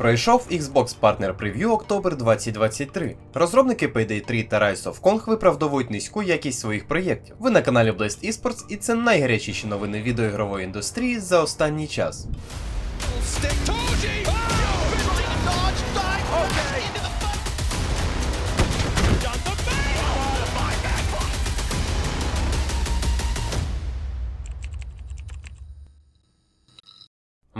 Пройшов Xbox Partner Preview Октобер 2023. Розробники Payday 3 та Rise of Kong виправдовують низьку якість своїх проєктів. Ви на каналі Blast Esports і це найгарячіші новини відеоігрової індустрії за останній час.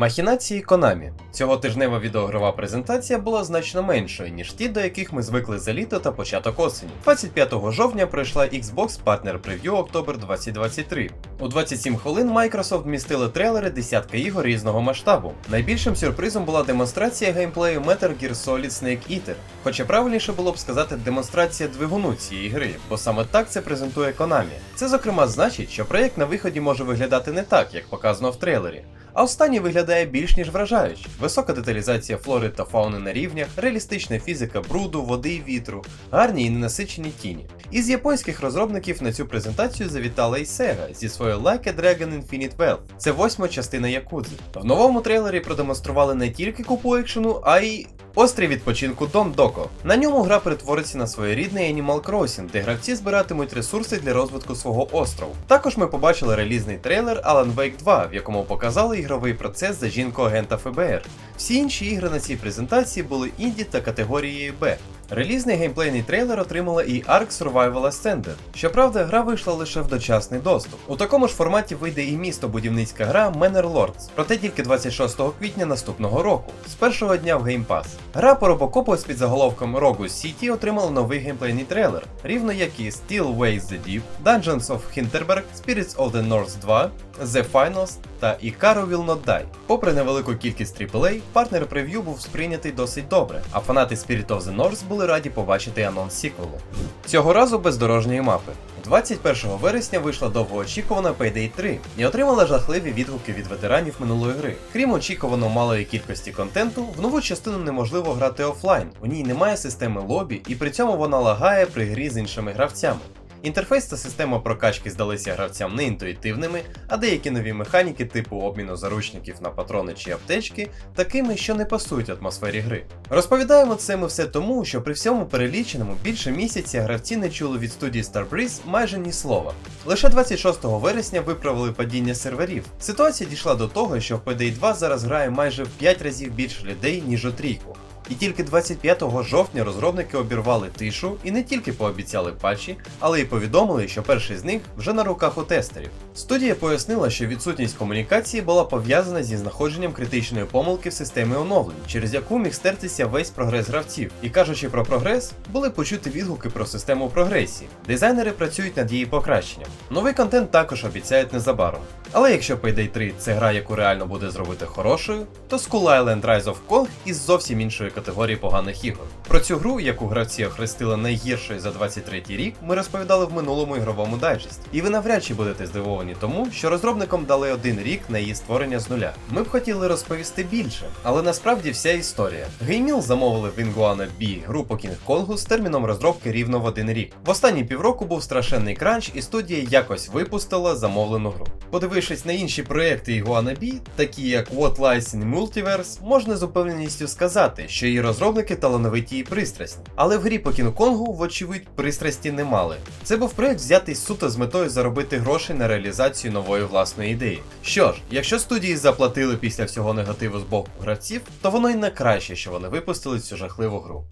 Махінації Konami. Цього тижнева відеогрова презентація була значно меншою, ніж ті, до яких ми звикли за літо та початок осені. 25 жовтня пройшла Xbox Partner Preview Октобер 2023. У 27 хвилин Microsoft вмістили трейлери десятка ігор різного масштабу. Найбільшим сюрпризом була демонстрація геймплею Metal Gear Solid Snake Eater. Хоча правильніше було б сказати демонстрація двигуну цієї гри, бо саме так це презентує Konami. Це зокрема значить, що проєкт на виході може виглядати не так, як показано в трейлері. А останній виглядає більш ніж вражаюче. Висока деталізація флори та фауни на рівнях, реалістична фізика бруду, води і вітру, гарні і ненасичені тіні. Із японських розробників на цю презентацію завітала і Sega зі своєю Like a Dragon Infinite Wealth. Це восьма частина Якудзи. В новому трейлері продемонстрували не тільки купу екшену, а й Острів відпочинку Дом Доко. На ньому гра перетвориться на своєрідний Animal Crossing, де гравці збиратимуть ресурси для розвитку свого острову. Також ми побачили релізний трейлер Alan Wake 2, в якому показали ігровий процес за жінку агента ФБР. Всі інші ігри на цій презентації були інді та категорією Б. Релізний геймплейний трейлер отримала і Ark Survival Ascended. Щоправда, гра вийшла лише в дочасний доступ. У такому ж форматі вийде і містобудівницька гра Manor Lords, проте тільки 26 квітня наступного року, з першого дня в Game Pass. Гра по робокопу з підзаголовком Rogue City отримала новий геймплейний трейлер, рівно як і Still Ways the Deep, Dungeons of Hinterberg, Spirits of the North 2, The Finals та Icaro Will Not Die. Попри невелику кількість AAA, партнер прев'ю був сприйнятий досить добре, а фанати Spirit of the North були раді побачити анонс сіквелу. Цього разу без дорожньої мапи. 21 вересня вийшла довгоочікувана Payday 3 і отримала жахливі відгуки від ветеранів минулої гри. Крім очікувано малої кількості контенту, в нову частину неможливо грати офлайн. У ній немає системи лобі, і при цьому вона лагає при грі з іншими гравцями. Інтерфейс та система прокачки здалися гравцям неінтуїтивними, а деякі нові механіки типу обміну заручників на патрони чи аптечки такими, що не пасують атмосфері гри. Розповідаємо це ми все тому, що при всьому переліченому більше місяця гравці не чули від студії Starbreeze майже ні слова. Лише 26 вересня виправили падіння серверів. Ситуація дійшла до того, що в Payday 2 зараз грає майже в 5 разів більше людей, ніж у трійку. І тільки 25 жовтня розробники обірвали тишу і не тільки пообіцяли патчі, але й повідомили, що перший з них вже на руках у тестерів. Студія пояснила, що відсутність комунікації була пов'язана зі знаходженням критичної помилки в системі оновлень, через яку міг стертися весь прогрес гравців. І кажучи про прогрес, були почути відгуки про систему прогресії. Дизайнери працюють над її покращенням. Новий контент також обіцяють незабаром. Але якщо Payday 3 це гра, яку реально буде зробити хорошою, то Skull Island Rise of Kong із зовсім іншої категорії поганих ігор. Про цю гру, яку гравці охрестили найгіршою за 23 рік, ми розповідали в минулому ігровому дайджесті. І ви навряд чи будете здивовані тому, що розробникам дали один рік на її створення з нуля. Ми б хотіли розповісти більше, але насправді вся історія. Гейміл замовили в Inguana B гру по Кінг-Конгу з терміном розробки рівно в один рік. В останні півроку був страшенний кранч, і студія якось випустила замовлену гру. Подивившись на інші проекти Iguana B, такі як What Lies in Multiverse, можна з упевненістю сказати, що її розробники талановиті і пристрасні. Але в грі по Кінг-Конгу, вочевидь, пристрасті не мали. Це був проект взятий суто з метою заробити грошей на реалізацію нової власної ідеї. Що ж, якщо студії заплатили після всього негативу з боку гравців, то воно й не краще, що вони випустили цю жахливу гру.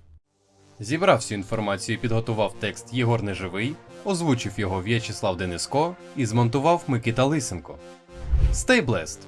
Зібрав всю інформацію і підготував текст Єгор Неживий, озвучив його В'ячеслав Дениско і змонтував Микита Лисенко. Stay blessed!